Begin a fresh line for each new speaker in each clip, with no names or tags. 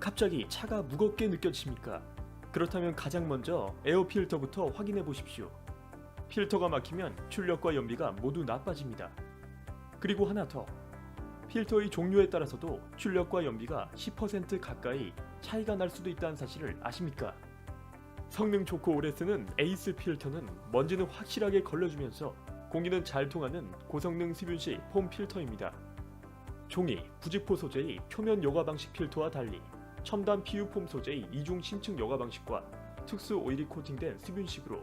갑자기 차가 무겁게 느껴지십니까? 그렇다면 가장 먼저 에어 필터부터 확인해 보십시오. 필터가 막히면 출력과 연비가 모두 나빠집니다. 그리고 하나 더. 필터의 종류에 따라서도 출력과 연비가 10% 가까이 차이가 날 수도 있다는 사실을 아십니까? 성능 좋고 오래 쓰는 에이스 필터는 먼지는 확실하게 걸러주면서 공기는 잘 통하는 고성능 수분식 폼 필터입니다. 종이, 부직포 소재의 표면 여과 방식 필터와 달리 첨단 PU 폼 소재의 이중 심층 여과 방식과 특수 오일이 코팅된 수분식으로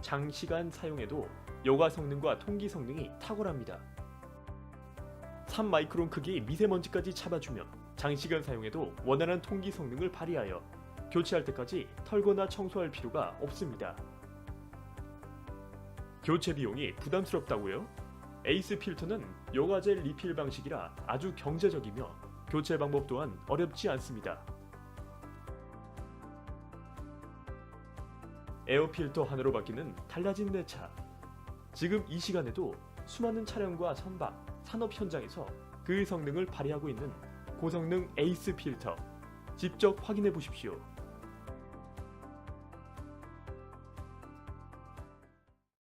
장시간 사용해도 여과 성능과 통기 성능이 탁월합니다. 3마이크론 크기의 미세먼지까지 잡아주며 장시간 사용해도 원활한 통기 성능을 발휘하여 교체할 때까지 털거나 청소할 필요가 없습니다. 교체 비용이 부담스럽다고요? 에이스 필터는 여과젤 리필 방식이라 아주 경제적이며 교체 방법 또한 어렵지 않습니다. 에어 필터 하나로 바뀌는 달라진 내 차. 지금 이 시간에도 수많은 차량과 선박, 산업 현장에서 그 성능을 발휘하고 있는 고성능 에이스 필터. 직접 확인해 보십시오.